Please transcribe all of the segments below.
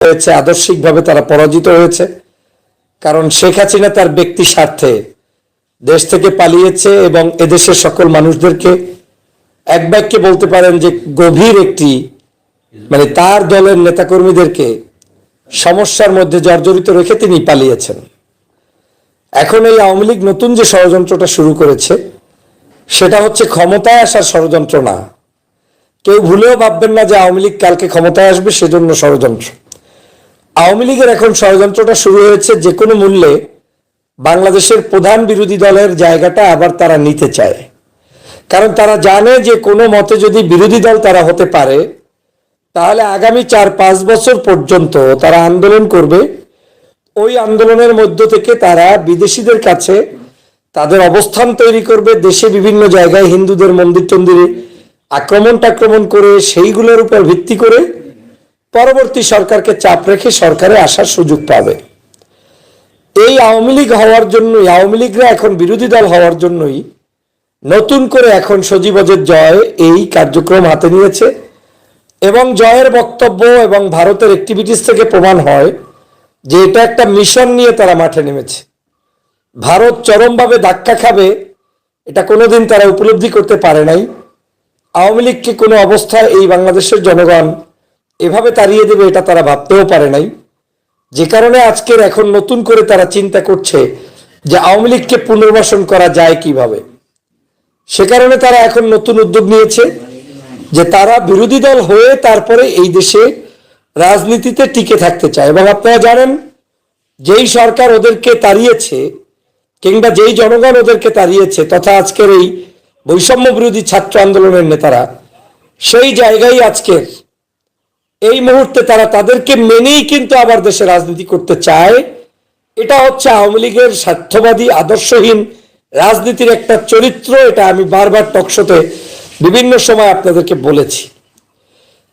হয়েছে, আদর্শিকভাবে তারা পরাজিত হয়েছে। কারণ শেখ হাসিনা তার ব্যক্তি স্বার্থে দেশ থেকে পালিয়েছে এবং এদেশের সকল মানুষদেরকে এক বাক্যে বলতে পারেন যে গভীর একটি মানে তার দলের নেতাকর্মীদেরকে সমস্যার মধ্যে জর্জরিত রেখে তিনি পালিয়েছেন। এখন এই আওয়ামী লীগ নতুন যে ষড়যন্ত্রটা শুরু করেছে, সেটা হচ্ছে ক্ষমতায় আসার ষড়যন্ত্র না। কেউ ভুলেও ভাববেন না যে আওয়ামী লীগ কালকে ক্ষমতায় আসবে, সেজন্য ষড়যন্ত্র। আওয়ামী লীগের এখন ষড়যন্ত্রটা শুরু হয়েছে যে কোনো মূল্যে বাংলাদেশের প্রধান বিরোধী দলের জায়গাটা আবার তারা নিতে চায়। কারণ তারা জানে যে কোনো মতে যদি বিরোধী দল তারা হতে পারে, তাহলে আগামী চার পাঁচ বছর পর্যন্ত তারা আন্দোলন করবে। ওই আন্দোলনের মধ্য থেকে তারা বিদেশিদের কাছে তাদের অবস্থান তৈরি করবে। দেশে বিভিন্ন জায়গায় হিন্দুদের মন্দির টন্দিরে আক্রমণ টাক্রমণ করে সেইগুলোর উপর ভিত্তি করে পরবর্তী সরকারকে চাপ রেখে সরকারে আসার সুযোগ পাবে। এই আওয়ামী লীগ হওয়ার জন্যই, আওয়ামী লীগরা এখন বিরোধী দল হওয়ার জন্যই নতুন করে এখন সজীবজের জয় এই কার্যক্রম হাতে নিয়েছে এবং জয়ের বক্তব্য এবং ভারতের অ্যাক্টিভিটিস থেকে প্রমাণ হয় যে এটা একটা মিশন নিয়ে তারা মাঠে নেমেছে। ভারত চরমভাবে ধাক্কা খাবে, এটা কোনোদিন তারা উপলব্ধি করতে পারে নাই। আওয়ামী লীগকে কোনো অবস্থায় এই বাংলাদেশের জনগণ এভাবে তাড়িয়ে দেবে এটা তারা ভাবতেও পারে নাই। যে কারণে আজকের এখন নতুন করে তারা চিন্তা করছে যে আওয়ামী লীগকে পুনর্বাসন করা যায় কীভাবে। সে কারণে তারা এখন নতুন উদ্যোগ নিয়েছে যে তারা বিরোধী দল হয়ে তারপরে এই দেশে রাজনীতিতে টিকে থাকতে চায়। এবং আপনারা জানেন, যেই সরকার ওদেরকে তাড়িয়েছে কিংবা যেই জনগণ ওদেরকে তাড়িয়েছে তথা আজকের এই বৈষম্য বিরোধী ছাত্র আন্দোলনের নেতারা, সেই জায়গায় আজকের এই মুহূর্তে তারা তাদেরকে মেনেই কিন্তু আবার দেশে রাজনীতি করতে চায়। এটা হচ্ছে আওয়ামী লীগের স্বার্থবাদী, আদর্শহীন রাজনীতির একটা চরিত্র। এটা আমি বারবার টকশোতে বিভিন্ন সময় আপনাদেরকে বলেছি।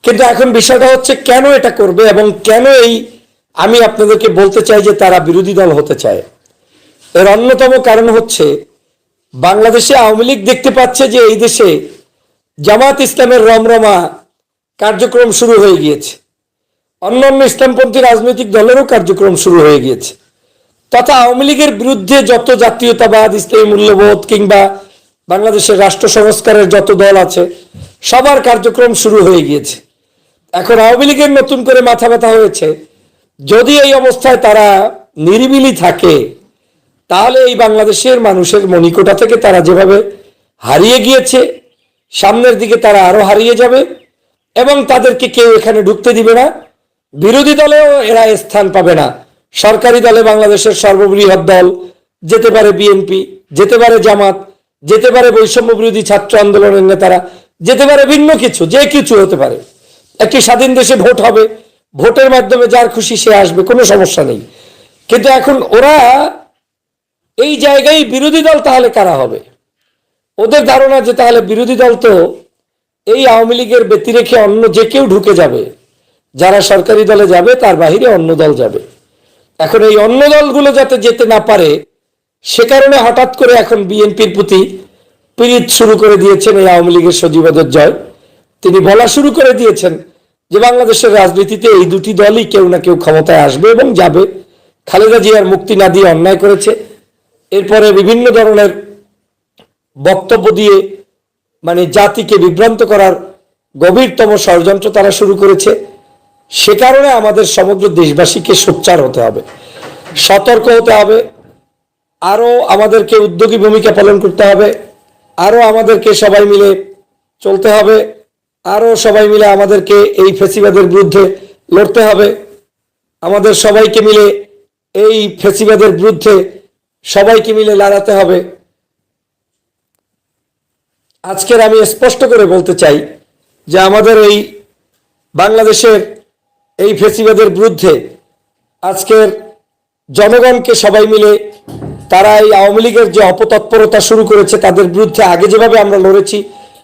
কিন্তু এখন বিষয়টা হচ্ছে কেন এটা করবে এবং কেন এই আমি আপনাদেরকে বলতে চাই যে তারা বিরোধী দল হতে চায়। এর অন্যতম কারণ হচ্ছে বাংলাদেশে আওয়ামী লীগ দেখতে পাচ্ছে যে এই দেশে জামাত ইসলামের রমরমা কার্যক্রম শুরু হয়ে গিয়েছে। অন্যান্য ইসলামপন্থী রাজনৈতিক দলেরও কার্যক্রম শুরু হয়ে গিয়েছে। তথা আওয়ামী লীগের বিরুদ্ধে যত জাতীয়তাবাদ, ইসলামী মূল্যবোধ কিংবা বাংলাদেশের রাষ্ট্র সংস্কারের যত দল আছে, সবার কার্যক্রম শুরু হয়ে গিয়েছে। এখন আওয়ামী লীগের নতুন করে মাথা ব্যথা হয়েছে। যদি এই অবস্থায় তারা নিরিবিলি থাকে, তাহলে এই বাংলাদেশের মানুষের মনিকোটা থেকে তারা যেভাবে হারিয়ে গিয়েছে, সামনের দিকে তারা আরও হারিয়ে যাবে। এবং তাদেরকে কেউ এখানে ঢুকতে দিবে না। বিরোধী দলেও এরা স্থান পাবে না। সরকারি দলে বাংলাদেশের সর্ববৃহৎ দল, যেতে পারে বিএনপি, যেতে পারে জামাত, যেতে পারে বৈষম্য বিরোধী ছাত্র আন্দোলনের নেতারা, যেতে পারে ভিন্ন কিছু, যে কিছু হতে পারে। একটি স্বাধীন দেশে ভোট হবে, ভোটের মাধ্যমে যার খুশি সে আসবে, কোনো সমস্যা নেই। কিন্তু এখন ওরা এই জায়গায় বিরোধী দল তাহলে কারা হবে? ওদের ধারণা যে তাহলে বিরোধী দল তো এই আওয়ামী লীগের ব্যতি রেখে অন্য যে কেউ ঢুকে যাবে, যারা সরকারি দলে যাবে, তার বাহিরে অন্য দল যাবে। এখন এই অন্য দলগুলো যাতে যেতে না পারে, সে কারণে হঠাৎ করে এখন বিএনপির প্রতি পীড়িত শুরু করে দিয়েছেন এই আওয়ামী লীগের সজীবদের জয়। তিনি বলা শুরু করে দিয়েছেন যে বাংলাদেশের রাজনীতিতে এই দুটি দলই কেউ না কেউ ক্ষমতায় আসবে এবং যাবে। খালেদা জিয়ার মুক্তি না দিয়ে অন্যায় করেছে। এরপরে বিভিন্ন ধরনের বক্তব্য দিয়ে মানে জাতিকে বিভ্রান্ত করার গভীরতম ষড়যন্ত্র তারা শুরু করেছে। সে কারণে আমাদের সমগ্র দেশবাসীকে সোচ্চার হতে হবে, সতর্ক হতে হবে, আরও আমাদেরকে উদ্যোগী ভূমিকা পালন করতে হবে, আরও আমাদেরকে সবাই মিলে চলতে হবে, আরও সবাই মিলে আমাদেরকে এই ফেসিবাদের বিরুদ্ধে লড়তে হবে, আমাদের সবাইকে মিলে এই ফেসিবাদের বিরুদ্ধে সবাইকে মিলে লড়াতে হবে। আজকের আমি স্পষ্ট করে বলতে চাই যে আমাদের এই বাংলাদেশের এই ফেসিবাদের বিরুদ্ধে আজকের জনগণকে সবাই মিলে তারা এই আওয়ামী লীগের যে অপতৎপরতা শুরু করেছে, তাদের বিরুদ্ধে আগে যেভাবে আমরা লড়েছি,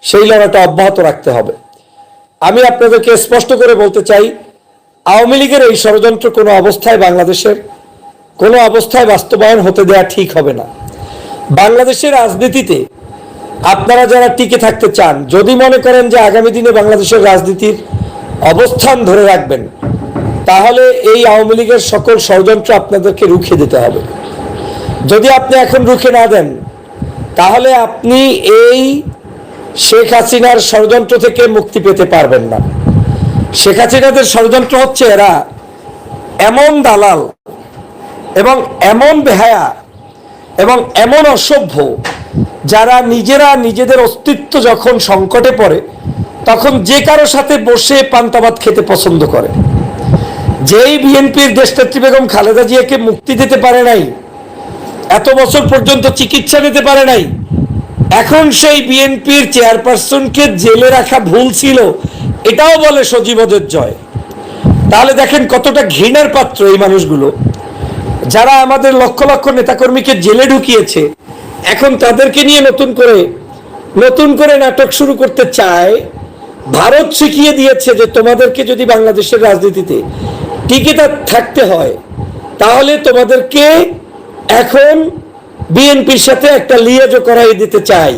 সেই লড়াইটা অব্যাহত রাখতে হবে। আমি আপনাদেরকে স্পষ্ট করে বলতে চাই, আওয়ামী লীগের এই ষড়যন্ত্র কোনো অবস্থায় বাংলাদেশের, কোনো অবস্থায় বাস্তবায়ন হতে দেওয়া ঠিক হবে না। বাংলাদেশের রাজনীতিতে আপনারা যারা টিকে থাকতে চান, যদি মনে করেন যে আগামী দিনে বাংলাদেশের রাজনীতির অবস্থান ধরে রাখবেন, তাহলে এই আওয়ামী লীগের সকল ষড়যন্ত্র আপনাদেরকে রুখে দিতে হবে। যদি আপনি এখন রুখে না দেন, তাহলে আপনি এই শেখ হাসিনার ষড়যন্ত্র থেকে মুক্তি পেতে পারবেন না। শেখ হাসিনাদের ষড়যন্ত্র হচ্ছে এরা এমন দালাল এবং এমন বেহায়া এবং এমন অসভ্য যারা নিজেরা নিজেদের অস্তিত্ব যখন সংকটে পড়ে, তখন যে কারও সাথে বসে পান্তাবাদ খেতে পছন্দ করে। যেই বিএনপির দেশনেত্রী বেগম খালেদা জিয়াকে মুক্তি দিতে পারে নাই, এত বছর পর্যন্ত চিকিৎসা নিতে পারে নাই, এখন সেই বিএনপির চেয়ারপারসনকে জেলে রাখা ভুল ছিল, এটাও বলে সজীবদের জয়। তাহলে দেখেন কতটা ঘৃণার পাত্র এই মানুষগুলো। যারা আমাদের লক্ষ লক্ষ নেতাকর্মীকে জেলে ঢুকিয়েছে, এখন তাদেরকে নিয়ে নতুন করে নতুন করে নাটক শুরু করতে চায়, ভারত শিখিয়ে দিয়েছে যে তোমাদেরকে যদি বাংলাদেশের রাজনীতিতে টিকে থাকতে হয়, তাহলে তোমাদেরকে এখন বিএনপির সাথে একটা লিয়াজো করাই দিতে চাই।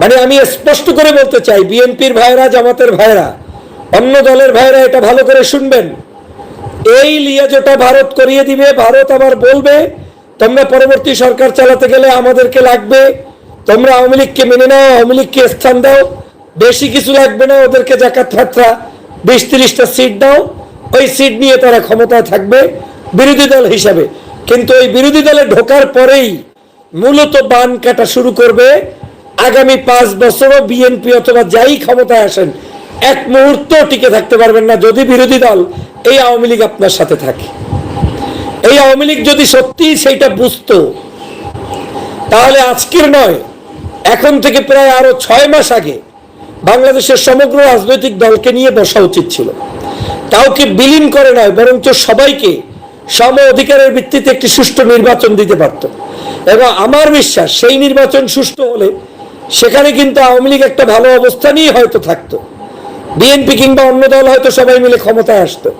মানে আমি স্পষ্ট করে বলতে চাই, বিএনপির ভাইরা জামাতের ভাইরা অন্য দলের ভাইরা এটা ভালো করে শুনবেন। এই লিয়াজোটা ভারত করিয়ে দিবে, ভারত আবার বলবে, তোমরা পরবর্তী সরকার চালাতে গেলে আমাদেরকে লাগবে, তোমরা আওয়ামী লীগকে মেনে নাও, আওয়ামী লীগকে স্থান দাও, বেশি কিছু লাগবে না, ওদেরকে জাকাত ফাত্রা বিশ তিরিশটা সিট দাও। ওই সিট নিয়ে তারা ক্ষমতায় থাকবে বিরোধী দল হিসাবে। কিন্তু ওই বিরোধী দলে ঢোকার পরেই মূলত বান কাটা শুরু করবে। আগামী পাঁচ বছরও বিএনপি অথবা যাই ক্ষমতায় আসেন, এক মুহূর্ত টিকে থাকতে পারবেন না। যদি বিরোধী দল এই আওয়ামী লীগ আপনার সাথে থাকে। এই আওয়ামী লীগ যদি সত্যি সেইটা বুঝতো, তাহলে আজকের নয়, এখন থেকে প্রায় আরও ছয় মাস আগে বাংলাদেশের সমগ্র রাজনৈতিক দলকে নিয়ে বসা উচিত ছিল। কাউকে বিলীন করে নয়, বরঞ্চ সবাইকে সম অধিকারের ভিত্তিতে একটি সুষ্ঠু নির্বাচন দিতে পারত। এবং আমার বিশ্বাস, সেই নির্বাচন সুষ্ঠু হলে সেখানে কিন্তু আওয়ামী লীগ একটা ভালো অবস্থানেই হয়তো থাকতো। বিএনপি কিংবা অন্য দল হয়তো সবাই মিলে ক্ষমতায় আসতো।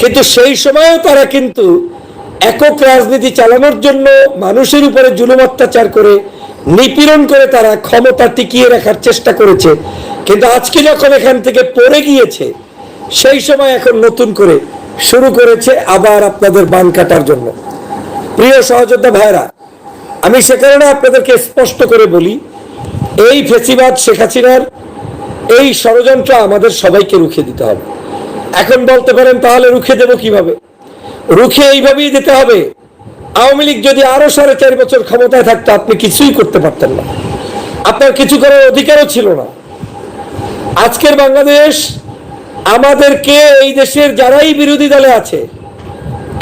কিন্তু সেই সময়ও তারা কিন্তু একক রাজনীতি চালানোর জন্য মানুষের উপরে জুলুম অত্যাচার করে, নিপীড়ন করে তারা ক্ষমতা টিকিয়ে রাখার চেষ্টা করেছে। কিন্তু আজকে যখন এখান থেকে পড়ে গিয়েছে, সেই সময় এখন নতুন করে শুরু করেছে আবার আপনাদের বান কাটার জন্য। প্রিয় সহযোদ্ধা ভাইরা আমি সে কারণে আপনাদেরকে স্পষ্ট করে বলি, এই ফেসিবাদ শেখ হাসিনার এই ষড়যন্ত্র আমাদের সবাইকে রুখে দিতে হবে। এখন বলতে পারেন, তাহলে রুখে দেব কীভাবে? রুখে এইভাবেই দিতে হবে। আওয়ামী লীগ যদি আরও সাড়ে চার বছর ক্ষমতায় থাকতো, আপনি কিছুই করতে পারতেন না। আপনার কিছু করার অধিকারও ছিল না। আজকের বাংলাদেশ, আমাদেরকে এই দেশের যারাই বিরোধী দলে আছে,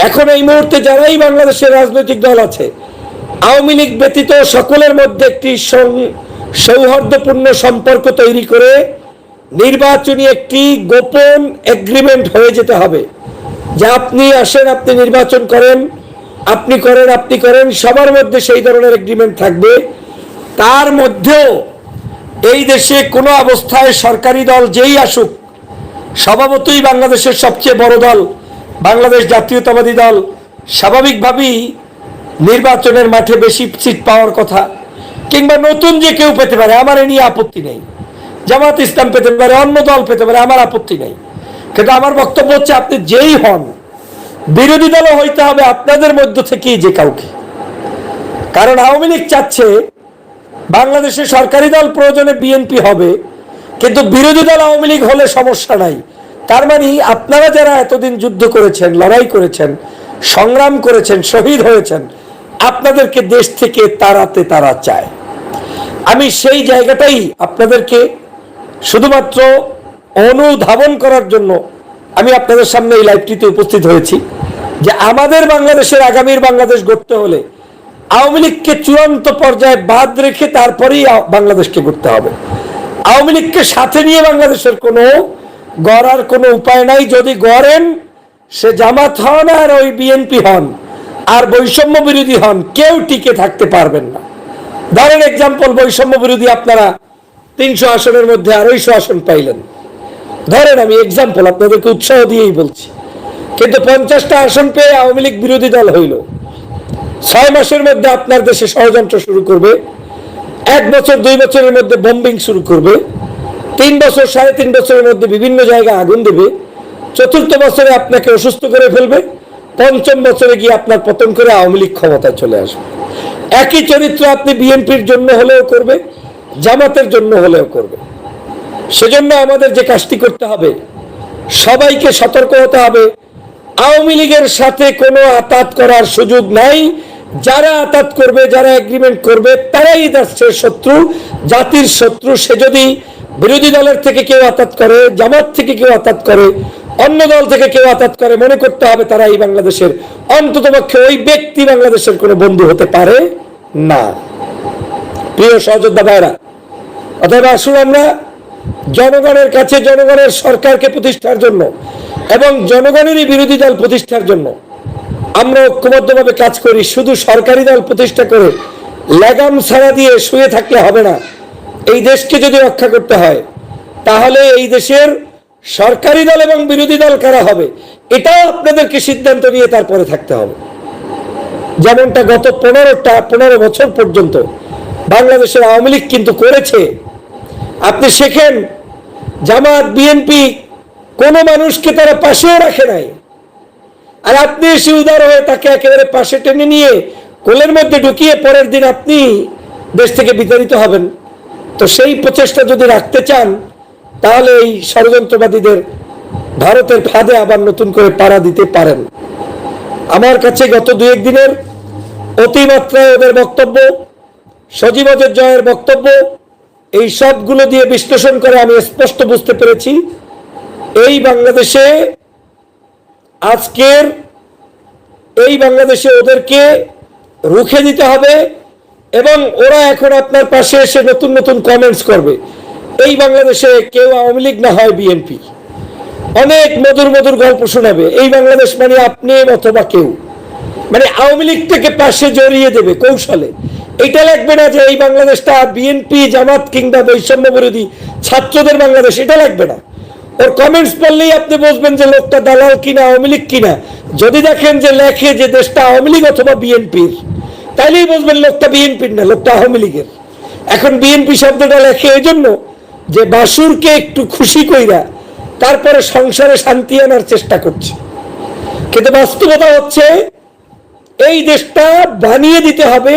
এখন এই মুহূর্তে যারাই বাংলাদেশের রাজনৈতিক দল আছে, আওয়ামী লীগ ব্যতীত সকলের মধ্যে একটি সৌহার্দ্যপূর্ণ সম্পর্ক তৈরি করে নির্বাচনী একটি গোপন এগ্রিমেন্ট হয়ে যেতে হবে। যে আপনি আসেন, আপনি নির্বাচন করেন, আপনি করেন আপনি করেন, সবার মধ্যে সেই ধরনের এগ্রিমেন্ট থাকবে। তার মধ্যেও এই দেশে কোনো অবস্থায় সরকারি দল যেই আসুক, স্বভাবতই বাংলাদেশের সবচেয়ে বড় দল, বাংলাদেশ জাতীয়তাবাদী দল, স্বাভাবিকভাবেই নির্বাচনের মাঠে বেশি সিট পাওয়ার কথা, কিংবা নতুন যে কেউ পেতে পারে, আমার এ নিয়ে আপত্তি নেই। জামাত ইসলাম পেতে পারে, অন্য দল পেতে পারে, আমার আপত্তি নেই। কিন্তু আমার বক্তব্য হচ্ছে আপনি যেই হন, বিরোধী দলও হইতে হবে আপনাদের মধ্য থেকেই যে কাউকে। কারণ আওয়ামী লীগ চাচ্ছে বাংলাদেশে সরকারি দল প্রয়োজনে বিএনপি হবে, কিন্তু বিরোধী দল আওয়ামী লীগ হলে সমস্যা নাই। তার মানে আপনারা যারা এতদিন যুদ্ধ করেছেন, লড়াই করেছেন, সংগ্রাম করেছেন, শহীদ হয়েছেন, আপনাদেরকে দেশ থেকে তাড়াতে তারা চায়। আমি সেই জায়গাটাই আপনাদেরকে শুধুমাত্র অনুধাবন করার জন্য আমি আপনাদের সামনে এই লাইভটিতে উপস্থিত হয়েছি যে আমাদের বাংলাদেশের আগামীর বাংলাদেশ গড়তে হলে আওয়ামী লীগকে চূড়ান্ত পর্যায়ে বাদ রেখে তারপরেই বাংলাদেশকে গড়তে হবে। আওয়ামী লীগকে সাথে নিয়ে বাংলাদেশের কোনো গড়ার কোনো উপায় নাই। যদি গড়েন, সে জামাত হন আর ওই বিএনপি হন, আর বৈষম্য বিরোধী হন, কেউ টিকে থাকতে পারবেন না। ধরেন এক্সাম্পল বৈষম্য বিরোধী আপনারা তিনশো আসনের মধ্যে আড়াইশো আসন পাইলেন। ধরেন আমি এক্সাম্পল আপনাদেরকে উৎসাহ দিয়েই বলছি। কিন্তু পঞ্চাশটা আসন পেয়ে আওয়ামী লীগ বিরোধী দল হইল। ছয় মাসের মধ্যে আপনার দেশে ষড়যন্ত্র শুরু করবে। এক বছর, দুই বছরের মধ্যে বম্বিং শুরু করবে। তিন বছর, সাড়ে তিন বছরের মধ্যে বিভিন্ন জায়গায় আগুন দেবে। চতুর্থ বছরে আপনাকে অসুস্থ করে ফেলবে। পঞ্চম বছরে গিয়ে আপনার পতন করে আওয়ামী লীগ ক্ষমতায় চলে আসবে। একই চরিত্র আপনি বিএনপির জন্য হলেও করবে। জামাতের জন্য হলেও করবে। সেজন্য আমাদের যে কাজটি করতে হবে, সবাইকে সতর্ক হতে হবে। আওয়ামী লীগের সাথে কোনো আতাত করার সুযোগ নাই। যারা আতাত করবে, যারা এগ্রিমেন্ট করবে, তারাই দেশের শত্রু, জাতির শত্রু। সে যদি বিরোধী দলের থেকে কেউ আতাত করে, জামাত থেকে কেউ আতাত করে, অন্য দল থেকে কেউ আতাত করে, মনে করতে হবে তারা এই বাংলাদেশের অন্ততপক্ষে ওই ব্যক্তি বাংলাদেশের কোনো বন্ধু হতে পারে না। প্রিয় সহযোদ্ধা ভাইরা অতএব আসুন আমরা জনগণের কাছে, জনগণের সরকারকে প্রতিষ্ঠার জন্য এবং জনগণেরই বিরোধী দল প্রতিষ্ঠার জন্য আমরা ঐক্যবদ্ধভাবে কাজ করি। শুধু সরকারি দল প্রতিষ্ঠা করে লাগাম ছাড়া দিয়ে শুয়ে থাকলে হবে না। এই দেশকে যদি রক্ষা করতে হয়, তাহলে এই দেশের সরকারি দল এবং বিরোধী দল কারা হবে, এটাও আপনাদেরকে সিদ্ধান্ত নিয়ে তারপরে থাকতে হবে। যেমনটা গত পনেরোটা, পনেরো বছর পর্যন্ত বাংলাদেশের আওয়ামী লীগ কিন্তু করেছে। আপনি শেখেন, জামাত, বিএনপি, কোনো মানুষকে তারা পাশেও রাখে নাই। আর আপনি এসে উদার হয়ে তাকে একেবারে পাশে টেনে নিয়ে কোলের মধ্যে ঢুকিয়ে পরের দিন আপনি দেশ থেকে বিতাড়িত হবেন। তো সেই প্রচেষ্টা যদি রাখতে চান, তাহলে এই ষড়যন্ত্রবাদীদের ভারতের ফাঁদে আবার নতুন করে পাড়া দিতে পারেন। আমার কাছে গত দু একদিনের অতিমাত্রায় ওদের বক্তব্য সজীবদের জয়ের বক্তব্য, এই সবগুলো দিয়ে বিশ্লেষণ করে আমি স্পষ্ট বুঝতে পেরেছি। এই বাংলাদেশে আজকের, এই বাংলাদেশে ওদেরকে রুখে দিতে হবে এবং ওরা এখন আপনার পাশে এসে নতুন নতুন কমেন্টস করবে। এই বাংলাদেশে কেউ আওয়ামী লীগ না হয় বিএনপি। অনেক মধুর মধুর গল্প শোনাবে। এই বাংলাদেশ মানে আপনি অথবা কেউ। মানে আওয়ামী লীগটাকে পাশে জড়িয়ে দেবে কৌশলে। এটা লাগবে না যে এই বাংলাদেশটা বিএনপি জামাত কিংবা বৈষম্য বিরোধী ছাত্রদের বাংলাদেশ, এটা লাগবে না। ওর কমেন্টস পড়লেই আপনি বুঝবেন যে লোকটা দালাল কিনা, আওয়ামী লীগ কিনা। যদি দেখেন যে লেখে যে দেশটা আওয়ামী লীগ অথবা বিএনপির তাইলেই বুঝবেন লোকটা বিএনপির না, লোকটা আওয়ামী লীগের। এখন বিএনপি শব্দটা লেখে এই জন্য যে বাসুরকে একটু খুশি কইরা তারপরে সংসারে শান্তি আনার চেষ্টা করছে। কিন্তু বাস্তবতা হচ্ছে এই দেশটা বানিয়ে দিতে হবে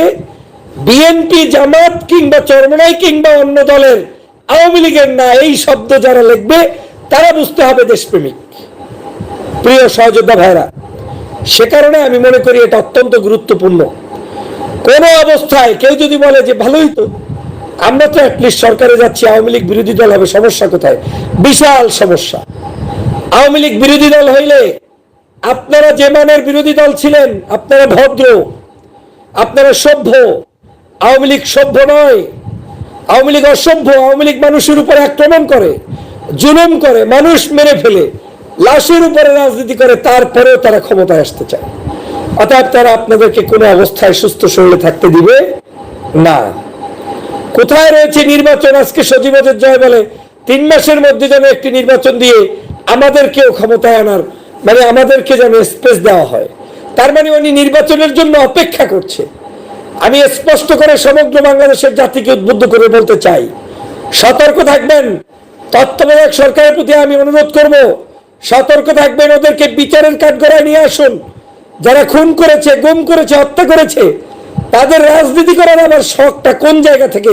বিএনপি জামাত কিংবা চরমনাই কিংবা অন্য দলের আওয়ামী লীগের না, এই শব্দ যারা লিখবে, তারা বুঝতে হবে দেশপ্রেমিক। প্রিয় সহযোদ্ধা ভাইরা, সে কারণে আমি মনে করি এটা অত্যন্ত গুরুত্বপূর্ণ। কোন অবস্থায় কেউ যদি বলে যে ভালোই তো, আমরা তো অ্যাটলিস্ট সরকারে যাচ্ছি, আওয়ামী লীগ বিরোধী দল হবে, সমস্যা কোথায়? বিশাল সমস্যা। আওয়ামী লীগ বিরোধী দল হইলে আপনারা যে মানের বিরোধী দল ছিলেন, আপনারা ভদ্র, আপনারা সভ্য, আওয়ামী লীগ সভ্য নয়। আওয়ামী লীগ অসভ্য, আওয়ামী লীগ মানুষের উপরে আক্রমণ করে, জুলুম করে, মানুষ মেরে ফেলে, লাশের উপরে রাজনীতি করে, তারপরেও তারা ক্ষমতায় আসতে চায়। অর্থাৎ তারা আপনাদেরকে কোনো অবস্থায় সুস্থ শরীরে থাকতে দিবে না। কোথায় রয়েছে নির্বাচন? আজকে সজীবদের জয় বলে, তিন মাসের মধ্যে যেন একটি নির্বাচন দিয়ে আমাদেরকেও ক্ষমতায় আনার মানে আমাদেরকে যেন স্পেস দেওয়া হয়। তার মানে উনি নির্বাচনের জন্য অপেক্ষা করছে। আমি স্পষ্ট করে সমগ্র বাংলাদেশের জাতিকে উদ্বুদ্ধ করে বলতে চাই, সতর্ক থাকবেন। তত্ত্বাবধায়ক সরকারের প্রতি আমি অনুরোধ করব, সতর্ক থাকবেন, ওদেরকে বিচারের কাঠগড়ায় নিয়ে আসুন। যারা খুন করেছে, গুম করেছে, হত্যা করেছে, তাদের রাজনীতি করার আমার শখটা কোন জায়গা থেকে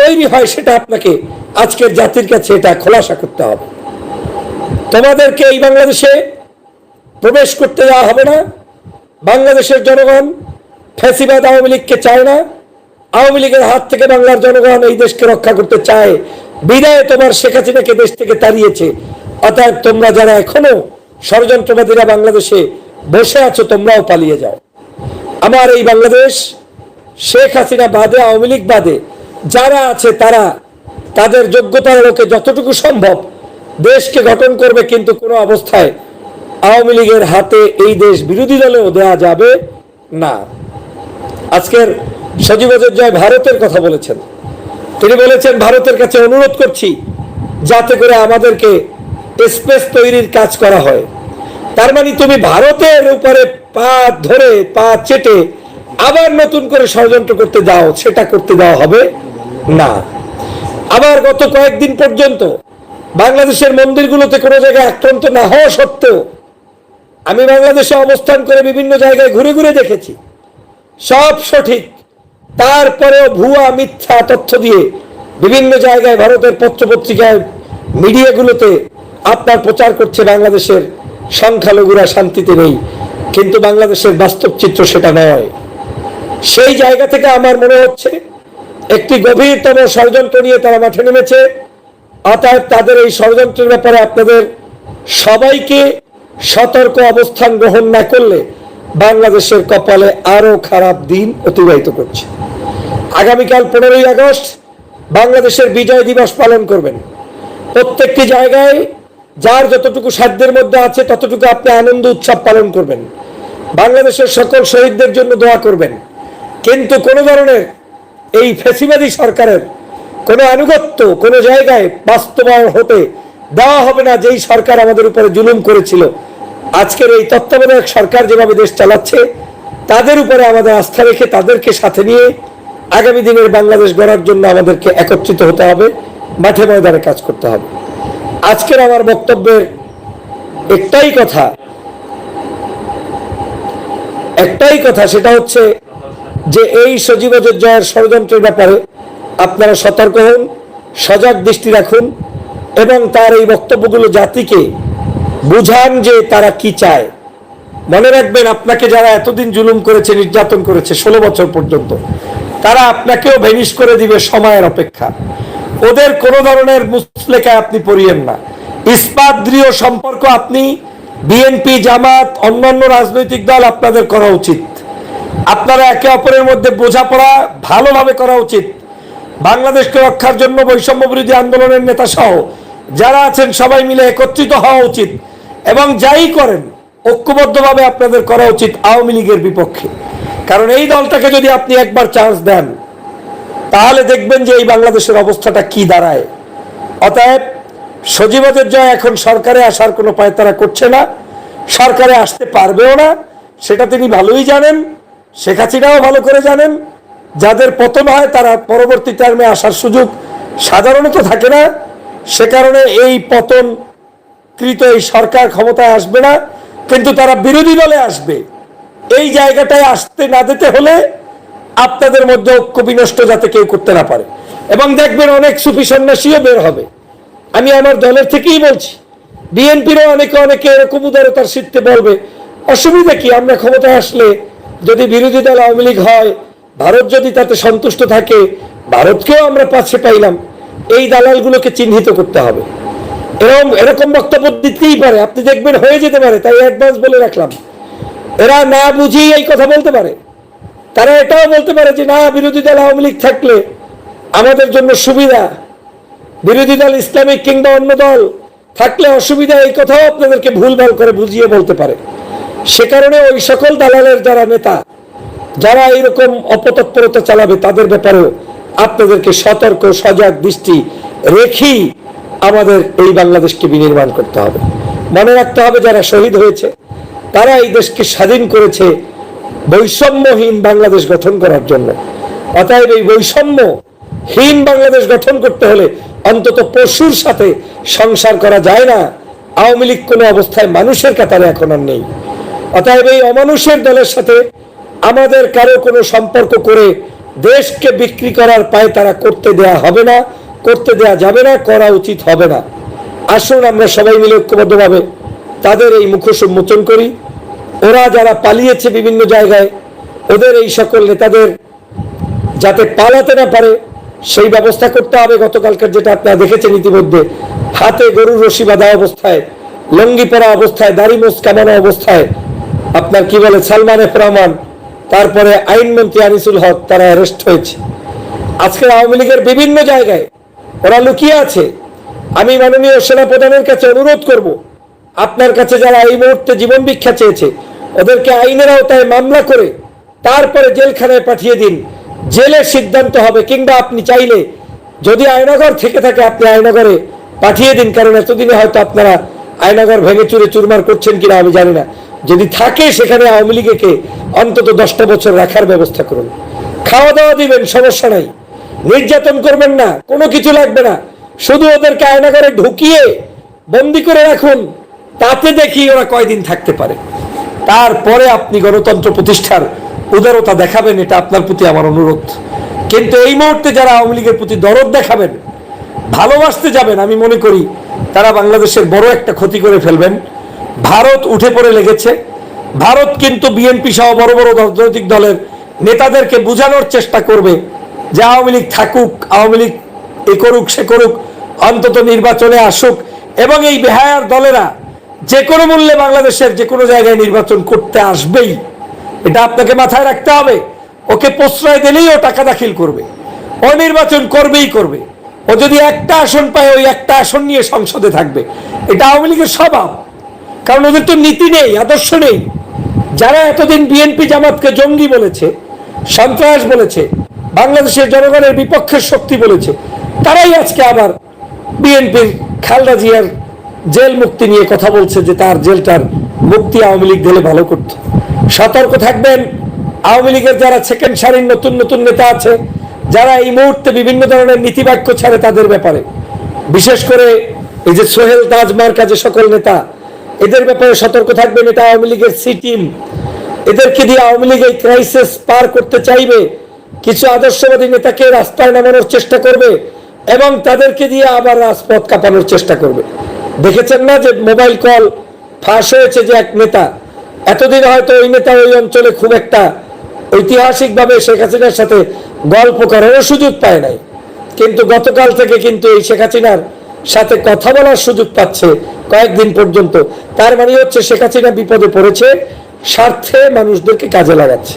তৈরি হয় সেটা আপনাকে আজকের জাতির কাছে এটা খোলাসা করতে হবে। তোমাদেরকে এই বাংলাদেশে প্রবেশ করতে দেওয়া হবে না। বাংলাদেশের জনগণ ফ্যাসিবাদ আওয়ামী লীগকে চায় না। আওয়ামী লীগের হাত থেকে বাংলার জনগণ এই দেশকে রক্ষা করতে চায়। বিদায় তোমার শেখ হাসিনাকে দেশ থেকে তাড়িয়েছে। অতএব তোমরা যারা এখনও ষড়যন্ত্রবাদীরা বাংলাদেশে বসে আছো, তোমরাও পালিয়ে যাও। আমার এই বাংলাদেশ, শেখ হাসিনা বাদে, আওয়ামী লীগ বাদে, যারা আছে তারা, তাদের যোগ্যতার লোকে যতটুকু সম্ভব দেশকে গঠন করবে, কিন্তু কোনো অবস্থায় আওয়ামী লীগের হাতে এই দেশ বিরোধী দলেও দেওয়া যাবে না। আজকের সজীবদের জয় ভারতের কথা বলেছেন। তিনি বলেছেন, ভারতের কাছে অনুরোধ করছি, যাতে করে আমাদেরকে স্পেস তৈরির কাজ করা হয়। তার মানে তুমি ভারতের উপরে পা ধরে, পা চেটে আবার নতুন করে ষড়যন্ত্র করতে দাও সেটা করতে দেওয়া হবে না। আবার গত কয়েকদিন পর্যন্ত বাংলাদেশের মন্দিরগুলোতে কোনো জায়গায় আক্রান্ত না হওয়া সত্ত্বেও আমি বাংলাদেশে অবস্থান করে বিভিন্ন জায়গায় ঘুরে ঘুরে দেখেছি। সব সঠিক। তারপরেও ভুয়া, মিথ্যা তথ্য দিয়ে বিভিন্ন জায়গায় ভারতের পত্রপত্রিকায়, মিডিয়াগুলোতে আপনার প্রচার করছে বাংলাদেশের সংখ্যালঘুরা শান্তিতে নেই। কিন্তু বাংলাদেশের বাস্তব চিত্র সেটা নয়। সেই জায়গা থেকে আমার মনে হচ্ছে, একটি গভীরতম ষড়যন্ত্র নিয়ে তারা মাঠে নেমেছে। অতএব তাদের এই ষড়যন্ত্রের ব্যাপারে আপনাদের সবাইকে সতর্ক অবস্থান গ্রহণ না করলে বাংলাদেশের কপালে আরও খারাপ দিন অতিবাহিত করছে। আগামীকাল পনেরোই আগস্ট বাংলাদেশের বিজয় দিবস পালন করবেন। প্রত্যেকটি জায়গায় যার যতটুকু সাধ্যের মধ্যে আছে ততটুকু আপনি আনন্দ উৎসব পালন করবেন। বাংলাদেশের সকল শহীদদের জন্য দোয়া করবেন। কিন্তু কোনো ধরনের এই ফেসিবাদী সরকারের কোনো আনুগত্য কোনো জায়গায় বাস্তবায়ন হতে দেওয়া হবে না যেই সরকার আমাদের উপরে জুলুম করেছিল। আজকের এই তত্ত্বাবধায়ক সরকার যেভাবে দেশ চালাচ্ছে, তাদের উপরে আমাদের আস্থা রেখে তাদেরকে সাথে নিয়ে আগামী দিনের বাংলাদেশ গড়ার জন্য আমাদেরকে একত্রিত হতে হবে, মাঠে ময়দানে কাজ করতে হবে। আজকের আমার বক্তব্যের একটাই কথা একটাই কথা সেটা হচ্ছে যে এই সজীবজের জয়ের ষড়যন্ত্রের ব্যাপারে আপনারা সতর্ক হন, সজাগ দৃষ্টি রাখুন এবং তার এই বক্তব্যগুলো জাতিকে বুঝান যে তারা কি চায়। মনে রাখবেন, আপনাকে যারা এতদিন জুলুম করেছে, নির্যাতন করেছে, ষোলো বছর পর্যন্ত, তারা আপনাকেও ভেনিশ করে দিবে সময়ের অপেক্ষা। ওদের কোনো ধরনের মুসলেখায় আপনি পড়িয়েন না। ইস্পাত দৃঢ় সম্পর্ক আপনি বিএনপি, জামাত, অন্যান্য রাজনৈতিক দল আপনাদের করা উচিত। আপনারা একে অপরের মধ্যে বোঝাপড়া ভালোভাবে করা উচিত। বাংলাদেশকে রক্ষার জন্য বৈষম্য বিরোধী আন্দোলনের নেতা সহ যারা আছেন সবাই মিলে একত্রিত হওয়া উচিত এবং যাই করেন, ঐক্যবদ্ধভাবে আপনাদের করা উচিত আওয়ামী লীগের বিপক্ষে। কারণ এই দলটাকে যদি আপনি একবার চান্স দেন, তাহলে দেখবেন যে এই বাংলাদেশের অবস্থাটা কি দাঁড়ায়। অতএব সজীবদের জয় এখন সরকারে আসার কোনো পায়তারা করছে না, সরকারে আসতে পারবেও না, সেটা তিনি ভালোই জানেন, শেখ হাসিনাও ভালো করে জানেন। যাদের পতন হয়, তারা পরবর্তী টার্মে আসার সুযোগ সাধারণত থাকে না। সে কারণে এই পতন কৃত এই সরকার ক্ষমতায় আসবে না, কিন্তু তারা বিরোধী দলে আসবে। এই জায়গাটায় আসতে না দিতে হলে আপনাদের মধ্যে ঐক্য বিনষ্ট যাতে কেউ করতে না পারে। এবং দেখবেন অনেক সুফি সন্ন্যাসীও বের হবে। আমি আমার দলের থেকেই বলছি, বিএনপিরও অনেকে অনেকে এরকম উদারতার সিদ্ধে বলবে, অসুবিধা কি? আমরা ক্ষমতায় আসলে যদি বিরোধী দল আওয়ামী লীগ হয়, ভারত যদি তাতে সন্তুষ্ট থাকে, ভারতকেও আমরা পাশে পাইলাম। এই দালালগুলোকে চিহ্নিত করতে হবে। এরকম এরকম বক্তব্য দিতেই পারে। আপনি দেখবেন হয়ে যেতে পারে, তাই অ্যাডভান্স বলে রাখলাম। এরা না বুঝেই এই কথা বলতে পারে। তারা এটাও বলতে পারে যে, না, বিরোধী দল আওয়ামী লীগ থাকলে আমাদের জন্য সুবিধা। বিরোধী দল ইসলামিক কিংবা অন্য দল থাকলে অসুবিধা। এই কথাও আপনাদেরকে ভুলভাল করে বুঝিয়ে বলতে পারে। সে কারণে ওই সকল দালালের যারা নেতা, যারা এইরকম অপতৎপরতা চালাবে, তাদের ব্যাপারেও আপনাদেরকে সতর্ক, সজাগ দৃষ্টি রেখেই আমাদের এই বাংলাদেশকে বিনির্মাণ করতে হবে। মনে রাখতে হবে যারা শহীদ হয়েছে, তারা এই দেশকে স্বাধীন করেছে বৈষম্যহীন বাংলাদেশ গঠন করার জন্য। অতএব এই বৈষম্যহীন বাংলাদেশ গঠন করতে হলে অন্তত পশুর সাথে সংসার করা যায় না। আওয়ামী লীগ কোনো অবস্থায় মানুষের কাতারে এখন আর নেই। অতএব এই অমানুষের দলের সাথে আমাদের কারও কোনো সম্পর্ক করে দেশকে বিক্রি করার পায়ে তারা করতে দেয়া হবে না, করতে দেয়া যাবে না, করা উচিত হবে না। আসুন আমরা সবাই মিলে ঐক্যবদ্ধভাবে তাদের এই মুখোশ উন্মোচন করি। ওরা যারা পালিয়েছে বিভিন্ন জায়গায়, ওদের এই সকল নেতাদের যাতে পালাতে না পারে, সেই ব্যবস্থা করতে হবে। গতকালকার যেটা আপনারা দেখেছেন ইতিমধ্যে, হাতে গরুর রশি বাঁধা অবস্থায়, লঙ্গি পরা অবস্থায়, দাড়ি মোস কামানো অবস্থায়, আপনার কি বলে, সালমান এফ রহমান তারপরে আইনমন্ত্রী আনিসুল হক, তারা অ্যারেস্ট হয়েছে। আজকে আওয়ামী লীগের বিভিন্ন জায়গায় ওরা লুকিয়ে আছে। আমি মাননীয় সেনা প্রধানের কাছে অনুরোধ করব, আপনার কাছে যারা এই মুহূর্তে জীবন ভিক্ষা চেয়েছে, ওদেরকে আইনের আওতায় মামলা করে তারপরে জেলখানায় পাঠিয়ে দিন। জেলের সিদ্ধান্ত হবে, কিংবা আপনি চাইলে যদি আয়নাগর থেকে থাকে, আপনি আয়নাগরে পাঠিয়ে দিন। কারণ এতদিনে হয়তো আপনারা আয়নাগর ভেঙে চুরে চুরমার করছেন কিনা আমি জানি না। যদি থাকে সেখানে আওয়ামী লীগকে অন্তত দশটা বছর রাখার ব্যবস্থা করুন। খাওয়া দাওয়া দিবেন, সমস্যা নাই। নির্যাতন করবেন না, কোনো কিছু লাগবে না। শুধু ওদেরকে আয়না করে ঢুকিয়ে বন্দি করে রাখুন, তাতে দেখি ওরা কয়দিন থাকতে পারে। তারপরে আপনি গণতন্ত্র প্রতিষ্ঠার উদারতা দেখাবেন, এটা আপনার প্রতি আমার অনুরোধ। কিন্তু এই মুহূর্তে যারা আওয়ামী লীগের প্রতি দরদ দেখাবেন, ভালোবাসতে যাবেন, আমি মনে করি তারা বাংলাদেশের বড় একটা ক্ষতি করে ফেলবেন। ভারত উঠে পড়ে লেগেছে। ভারত কিন্তু বিএনপি সহ বড় বড় রাজনৈতিক দলের নেতাদেরকে বোঝানোর চেষ্টা করবে যে আওয়ামী লীগ থাকুক, আওয়ামী লীগ এ করুক, সে করুক, অন্তত নির্বাচনে আসুক এবং এই বেহায়ার দলেরা যে কোনো মূল্যে বাংলাদেশের যে কোনো জায়গায় নির্বাচন করতে আসবেই। এটা আপনাকে মাথায় রাখতে হবে। ওকে প্রশ্রয় দিলেই ও টাকা দাখিল করবে। ও নির্বাচন করবেই করবে। ও যদি একটা আসন পায়, ওই একটা আসন নিয়ে সংসদে থাকবে। এটা আওয়ামী লীগের স্বভাব। কারণ ওদের তো নীতি নেই, আদর্শ নেই। যারা এতদিন বিএনপি জামাতকে জঙ্গি বলেছে, সন্ত্রাস বলেছে, বাংলাদেশের জনগণের বিপক্ষের শক্তি বলেছে, তারাই আজকে আবার বিএনপির খালদা জিয়ার জেল মুক্তি নিয়ে কথা বলছে যে তার জেলটার মুক্তি আওয়ামী লীগ দিলে ভালো করত। সতর্ক থাকবেন, আওয়ামী লীগের যারা সেকেন্ড সারির নতুন নতুন নেতা আছে, যারা এই মুহূর্তে বিভিন্ন ধরনের নীতিবাক্য ছাড়ে তাদের ব্যাপারে। বিশেষ করে এই যে সোহেল তাজমার কাজে সকল নেতা এদের ব্যাপারে সতর্ক থাকবেন, এটা আওয়ামী লীগের সি টিম। এদেরকে দিয়ে আওয়ামী লীগ এই ক্রাইসিস পার করতে চাইবে, কিছু আদর্শবাদী নেতাকে রাস্তায় নামানোর চেষ্টা করবে এবং তাদেরকে দিয়ে আবার রাজপথ কাঁপানোর চেষ্টা করবে। দেখেছেন না যে মোবাইল কল ফাঁস হয়েছে যে এক নেতা? এতদিন হয়তো ওই নেতা ওই অঞ্চলে খুব একটা ঐতিহাসিকভাবে শেখ হাসিনার সাথে গল্প করারও সুযোগ পায় নাই। কিন্তু গতকাল থেকে কিন্তু এই শেখ হাসিনার সাথে কথা বলার সুযোগ পাচ্ছে কয়েকদিন পর্যন্ত। তার মানে হচ্ছে শেখ হাসিনা বিপদে পড়েছে, স্বার্থে মানুষদেরকে কাজে লাগাচ্ছে।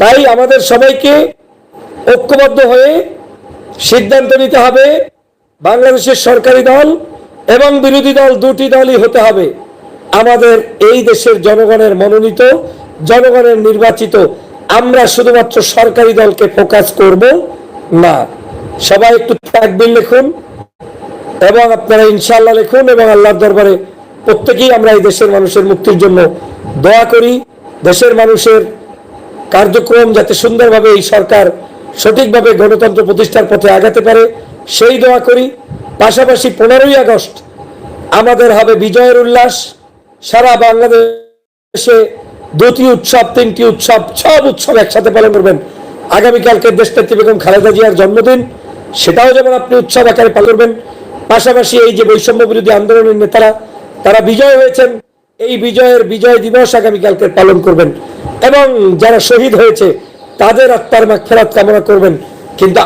তাই আমাদের সবাইকে ঐক্যবদ্ধ হয়ে সিদ্ধান্ত নিতে হবে, বাংলাদেশের সরকারি দল এবং বিরোধী দল দুটি দলই হতে হবে। আমাদের এই দেশের জনগণের মনোনীত, জনগণের নির্বাচিত, আমরা শুধুমাত্র সরকারি দলকে ফোকাস করব না। সবাই একটু তাকবির লিখুন। এবং আপনারা ইনশাআল্লাহ লিখুন এবং আল্লাহর দরবারে প্রত্যেকেই আমরা এই দেশের মানুষের মুক্তির জন্য দোয়া করি। দেশের মানুষের কার্যক্রম যাতে সুন্দরভাবে এই সরকার সঠিকভাবে গণতন্ত্র প্রতিষ্ঠার পথে আগাতে পারে, সেই দোয়া করি। পাশাপাশি পনেরোই আগস্ট আমাদের হবে বিজয়ের উল্লাস। সারা বাংলাদেশে দুটি উৎসব, তিনটি উৎসব, সব উৎসব একসাথে পালন করবেন। আগামীকালকে দেশনেত্রী বেগম খালেদা জিয়ার জন্মদিন। সেটাও যেমন আপনি উৎসব আকারে পালন করবেন পাশাপাশি এই যে বৈষম্য বিরোধী আন্দোলনের নেতারা, তারা বিজয় হয়েছেন। এই বিজয়ের বিজয় দিবস আগামীকালকে পালন করবেন এবং যারা শহীদ হয়েছে, তাদের আত্মার মাগফিরাত কামনা করবেন। কিন্তু